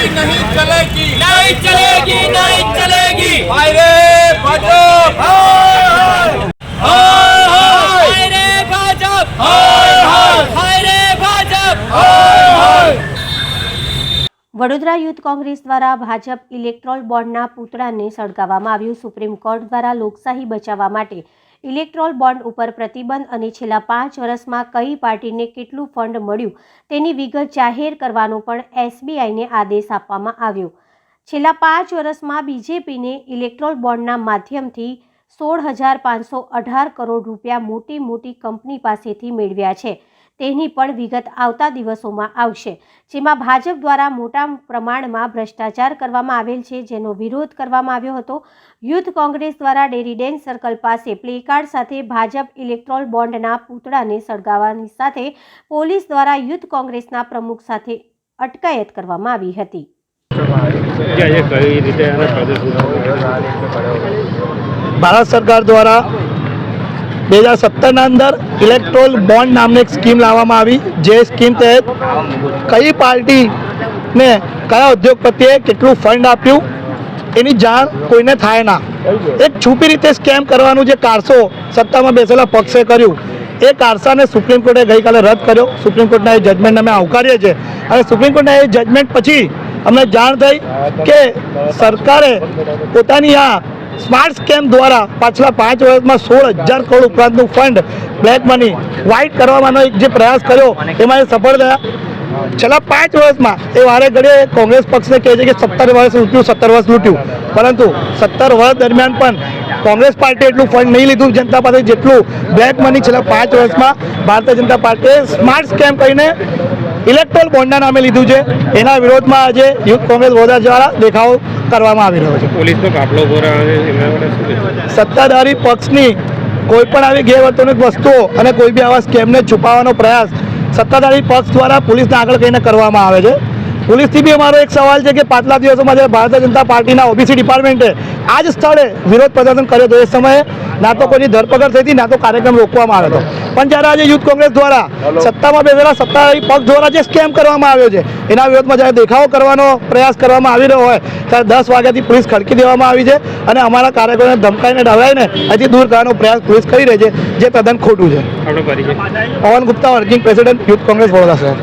चलेगी नहीं चलेगी। नहीं चलेगी नहीं चलेगी। हाय रे भाजप हाय। रे भाजप। हाय रे भाजप। વડોદરા યુથ કોંગ્રેસ દ્વારા ભાજપ ઇલેક્ટ્રોલ બોર્ડના પૂતળાને સળગાવવામાં આવ્યું. સુપ્રીમ કોર્ટ દ્વારા લોકશાહી બચાવવા માટે ઇલેક્ટ્રોલ બોન્ડ ઉપર પ્રતિબંધ અને છેલ્લા પાંચ વર્ષમાં કઈ પાર્ટીને કેટલું ફંડ મળ્યું તેની વિગત જાહેર કરવાનો પણ એસબીઆઈને આદેશ આપવામાં આવ્યો. છેલ્લા પાંચ વર્ષમાં બીજેપીને ઇલેક્ટ્રોલ બોન્ડના માધ્યમથી સોળ હજાર પાંચસો અઢાર કરોડ રૂપિયા મોટી મોટી કંપની પાસેથી મેળવ્યા છે. તેની પણ વિગત આવતા દિવસોમાં આવશે. જેમાં ભાજપ દ્વારા મોટા પ્રમાણમાં ભ્રષ્ટાચાર કરવામાં આવેલ છે જેનો વિરોધ કરવામાં આવ્યો હતો. યુથ કોંગ્રેસ દ્વારા ડેરી ડેન સર્કલ પાસે પ્લેકાર્ડ સાથે ભાજપ ઇલેક્ટ્રોલ બોન્ડના પૂતળાને સળગાવવાની સાથે પોલીસ દ્વારા યુથ કોંગ્રેસના પ્રમુખ સાથે અટકાયત કરવામાં આવી હતી. ભારત સરકાર દ્વારા બે હજાર સત્તરના અંદર ઇલેક્ટ્રોલ બોન્ડ નામની એક સ્કીમ લાવવામાં આવી. જે સ્કીમ તહેત કઈ પાર્ટીને, કયા ઉદ્યોગપતિએ કેટલું ફંડ આપ્યું, એની જાણ કોઈને થાય ના. એક છુપી રીતે સ્કેમ કરવાનું જે કારસો સત્તામાં બેસેલા પક્ષે કર્યું, એ કારસાને સુપ્રીમ કોર્ટે ગઈકાલે રદ કર્યો. સુપ્રીમ કોર્ટના એ જજમેન્ટ અમે આવકારીએ છીએ. અને સુપ્રીમ કોર્ટના એ જજમેન્ટ પછી અમને જાણ થઈ કે સરકારે પોતાની આ સ્માર્ટ સ્કેમ દ્વારા પાછલા પાંચ વર્ષમાં સોળ હજાર કરોડ ઉપરાંતનું ફંડ બ્લેક મની વ્હાઇટ કરવાનો એક જે પ્રયાસ કર્યો, એમાં એ સફળ થયા. છેલ્લા પાંચ વર્ષમાં એ વારે ઘડીએ કોંગ્રેસ પક્ષને કહે છે કે સત્તર વર્ષ લૂંટ્યું, સત્તર વર્ષ લૂંટ્યું. પરંતુ સત્તર વર્ષ દરમિયાન પણ કોંગ્રેસ પાર્ટી એટલું ફંડ નહીં લીધું, જનતા પાસે જેટલું બ્લેક મની છેલ્લા પાંચ વર્ષમાં ભારતીય જનતા પાર્ટીએ સ્માર્ટ સ્કેમ કહીને ઇલેક્ટ્રોલ બોન્ડના નામે લીધું છે. એના વિરોધમાં આજે યુથ કોંગ્રેસ વડોદરા દ્વારા દેખાવો કરવામાં આવી રહ્યો છે. પોલીસનો કાફલો? સત્તાધારી પક્ષની કોઈ પણ આવી ગેરવર્તણૂક વસ્તુઓ અને કોઈ બી આવા સ્કેમને છુપાવવાનો પ્રયાસ સત્તાધારી પક્ષ દ્વારા પોલીસને આગળ કહીને કરવામાં આવે છે. પોલીસથી બી અમારો એક સવાલ છે કે પાછલા દિવસોમાં જ્યારે ભારતીય જનતા પાર્ટીના ઓબીસી ડિપાર્ટમેન્ટે આ જ સ્થળે વિરોધ પ્રદર્શન કર્યો હતો એ સમયે ના તો કોઈની ધરપકડ થઈ હતી ના તો કાર્યક્રમ રોકવામાં આવ્યો હતો. પણ જ્યારે આજે યુથ કોંગ્રેસ દ્વારા સત્તામાં બેસેલા સત્તાધારી પક્ષ દ્વારા જે સ્કેમ કરવામાં આવ્યો છે એના વિરોધમાં જ્યારે દેખાવો કરવાનો પ્રયાસ કરવામાં આવી રહ્યો હોય ત્યારે દસ વાગ્યાથી પોલીસ ખડકી દેવામાં આવી છે અને અમારા કાર્યકરોને ધમકાઈને ડરાવીને હજી દૂર કરવાનો પ્રયાસ પોલીસ કરી રહી છે જે તદ્દન ખોટું છે. Pavan Gupta working president youth Congress Vadodara શહેર.